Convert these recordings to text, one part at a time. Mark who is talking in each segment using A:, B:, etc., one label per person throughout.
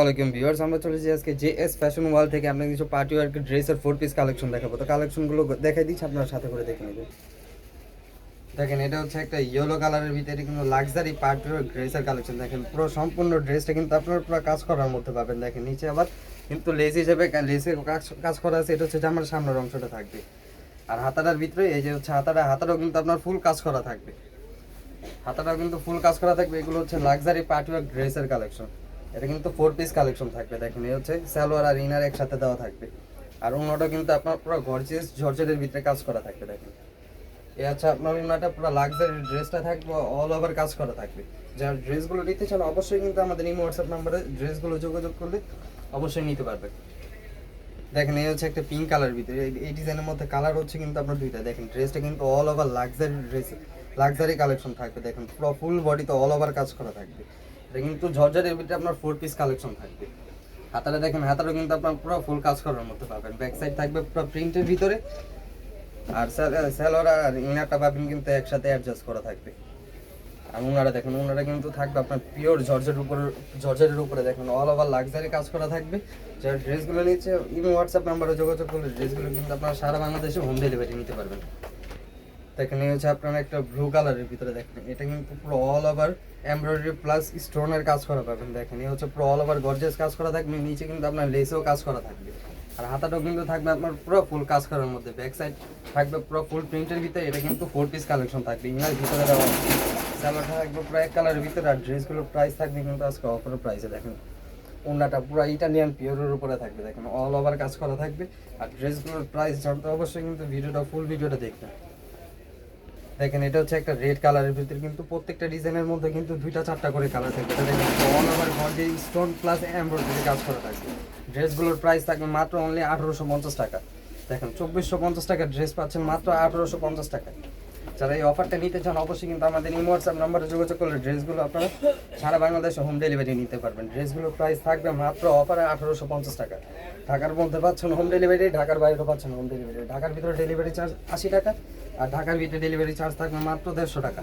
A: ওয়ালাইকুম ভিউয়ার্স, আমরা চলেছি আজকে জে এস ফ্যাশন ওয়াল থেকে। আপনাকে কিছু পার্টি ওয়ার ড্রেসের ফোর পিস কালেকশন দেখাবো। তো কালেকশনগুলো দেখাই দিচ্ছি, আপনার সাথে করে দেখে নেবেন। দেখেন, এটা হচ্ছে একটা ইয়েলো কালারের ভিতরে কিন্তু লাক্সারি পার্টি ওয়ার ড্রেসের কালেকশন দেখেন, পুরো সম্পূর্ণ ড্রেসটা কিন্তু আপনার পুরো কাজ করার মধ্যে পাবেন। দেখেন, নিচে আবার কিন্তু লেস হিসেবে লেসে কাজ কাজ করা আছে। এটা হচ্ছে জামার সামনের অংশটা থাকবে। আর হাতাটার ভিতরে এই যে হচ্ছে হাতাটা, হাতাটাও কিন্তু আপনার ফুল কাজ করা থাকবে। হাতাটাও কিন্তু ফুল কাজ করা থাকবে। এগুলো হচ্ছে লাক্সারি পার্টি ওয়ার ড্রেসের কালেকশন এটা কিন্তু ফোর পিস কালেকশন থাকবে, দেখেন, এই হচ্ছে সালোয়ার আর ইনার একসাথে দেওয়া থাকবে। আর অন্যটা কিন্তু আপনার পুরো গর্জিয়াস জর্জেটের ভিতরে কাজ করা থাকবে, দেখেন। এ আচ্ছা আপনার ওনাটা পুরো লাক্সারি ড্রেসটা থাকবে অল ওভার কাজ করা থাকবে। যার ড্রেসগুলো নিতে চান, অবশ্যই কিন্তু আমাদের এই হোয়াটসঅ্যাপ নাম্বারে ড্রেসগুলো যোগাযোগ করলে অবশ্যই নিতে পারবে দেখেন, এই হচ্ছে একটা পিঙ্ক কালার ভিতরে। এই- এই ডিজাইনের মধ্যে কালার হচ্ছে কিন্তু আপনার দুইটা। দেখেন ড্রেসটা কিন্তু all over luxury dress luxury collection থাকবে, দেখেন, পুরো ফুল বডিতে অল ওভার কাজ করা থাকবে। এটা কিন্তু ঝরঝরের ভিতরে আপনার ফোর পিস কালেকশন থাকবে। হাতাটা দেখেন হাতারও কিন্তু আপনার পুরো ফুল কাজ করার মতো পাবেন। ব্যাক সাইড থাকবে পুরো প্রিন্টের ভিতরে। আর স্যালোয়ার আর ইনারটা পাবেন কিন্তু একসাথে অ্যাডজাস্ট করা থাকবে। আর উনারা দেখেন, উনারা কিন্তু থাকবে আপনার পিওর জর্জের উপরে জর্জের উপরে দেখেন অল ওভার লাক্সারি কাজ করা থাকবে। যারা ড্রেসগুলো নিচ্ছে ইমো হোয়াটসঅ্যাপ নাম্বারে যোগাযোগ করলে ড্রেসগুলো কিন্তু আপনারা সারা বাংলাদেশে হোম ডেলিভারি নিতে পারবেন। দেখেন, এই হচ্ছে আপনারা একটা ব্লু কালারের ভিতরে দেখেন, এটা কিন্তু পুরো অল ওভার এমব্রয়ডারি প্লাস স্টোনের কাজ করা পাবেন, দেখেন, এই হচ্ছে পুরো অল ওভার গর্জিয়াস কাজ করা থাকবে, নিচে কিন্তু আপনার লেসেও কাজ করা থাকবে, আর হাতাটাও কিন্তু থাকবে আপনার পুরো ফুল কাজ করার মধ্যে ব্যাক সাইড থাকবে পুরো ফুল প্রিন্টের ভিতরে, এটা কিন্তু ফোর পিস কালেকশন থাকবে ইনার ভিতরে দেওয়া স্যালোটা থাকবে পুরো এক কালারের ভিতরে, আর ড্রেসগুলোর প্রাইস থাকবে কিন্তু আজকে অফারের প্রাইসে দেখেন ওনাটা পুরো ইটালিয়ান পিওরের উপরে থাকবে, দেখেন অল ওভার কাজ করা থাকবে, আর ড্রেসগুলোর প্রাইস জানতে অবশ্যই কিন্তু ভিডিওটা ফুল ভিডিওটা দেখবেন। দেখেন, এটা হচ্ছে একটা রেড কালারের ভিতরে কিন্তু প্রত্যেকটা ডিজাইনের মধ্যে কিন্তু দুইটা চারটা করে কালার থাকবে। দেখেন অল ওভার ঘরে স্টোন প্লাস এমব্রয়ডারি কাজ করা থাকবে ড্রেসগুলোর প্রাইস থাকবে মাত্র অনলি আঠারোশো পঞ্চাশ টাকা। দেখেন, চব্বিশশো পঞ্চাশ টাকা ড্রেস পাচ্ছেন মাত্র আঠারোশো পঞ্চাশ টাকা যারা এই অফারটা নিতে চান, অবশ্যই কিন্তু আমাদের ইমো হোয়াটসঅ্যাপ নাম্বারে যোগাযোগ করলে ড্রেসগুলো আপনারা সারা বাংলাদেশে হোম ডেলিভারি নিতে পারবেন। ড্রেসগুলোর প্রাইস থাকবে মাত্র অফারে আঠারোশো পঞ্চাশ টাকা। ঢাকার মধ্যে পাচ্ছেন হোম ডেলিভারি ঢাকার বাইরেও পাচ্ছেন হোম ডেলিভারি ঢাকার ভিতরে ডেলিভারি চার্জ আশি টাকা আর ঢাকার ভিতরে ডেলিভারি চার্জ থাকবে মাত্র দেড়শো টাকা।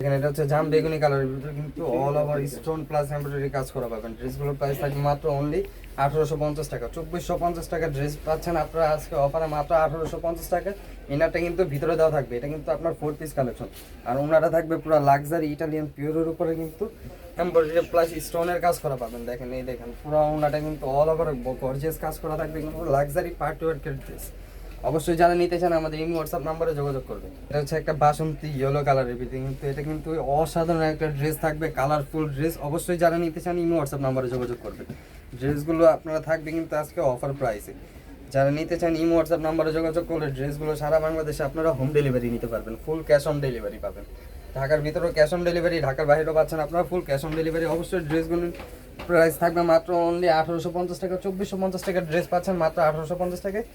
A: এখানে এটা হচ্ছে জাম বেগুনি কালারের ভিতরে কিন্তু all over stone plus embroidery কাজ করা পাবেন। ড্রেসগুলোর প্রাইস থাকবে মাত্র অনলি আঠারোশো পঞ্চাশ টাকা। চব্বিশশো পঞ্চাশ টাকা ড্রেস পাচ্ছেন আপনারা আজকে অফারে মাত্র আঠারোশো পঞ্চাশ টাকা। ইনারটা কিন্তু ভিতরে দেওয়া থাকবে। এটা কিন্তু আপনার ফোর পিস কালেকশন আর ওনারা থাকবে পুরো লাক্সারি ইটালিয়ান পিওরের উপরে কিন্তু এমব্রয়ডারি প্লাস স্টোনের কাজ করা পাবেন। দেখেন, এই দেখেন, পুরো ওনাটা কিন্তু অল ওভার গর্জিয়াস কাজ করা থাকবে। কিন্তু লাক্সারি পার্টি ওয়ার্কের ড্রেস অবশ্যই যারা নিতে চান আমাদের এই হোয়াটসঅ্যাপ নাম্বারে যোগাযোগ করবে এটা হচ্ছে একটা বাসন্তী ইয়েলো কালারের ভিতরে কিন্তু এটা কিন্তু অসাধারণ একটা ড্রেস থাকবে কালারফুল ড্রেস অবশ্যই যারা নিতে চান ইমো হোয়াটসঅ্যাপ নাম্বারে যোগাযোগ করবে ড্রেসগুলো আপনারা থাকবে কিন্তু আজকে অফার প্রাইসে যারা নিতে চান ইমো হোয়াটসঅ্যাপ নাম্বারে যোগাযোগ করলে ড্রেসগুলো সারা বাংলাদেশে আপনারা হোম ডেলিভারি নিতে পারবেন ফুল ক্যাশ অন ডেলিভারি পাবেন। ঢাকার ভিতরেও ক্যাশ অন ডেলিভারি ঢাকার বাইরেও পাচ্ছেন আপনারা ফুল ক্যাশ অন ডেলিভারি অবশ্যই ড্রেসগুলো প্রাইস থাকবে মাত্র অনলি আঠারোশো পঞ্চাশ টাকা, চব্বিশশো পঞ্চাশ টাকার ড্রেস পাচ্ছেন মাত্র আঠারোশো পঞ্চাশ টাকায়।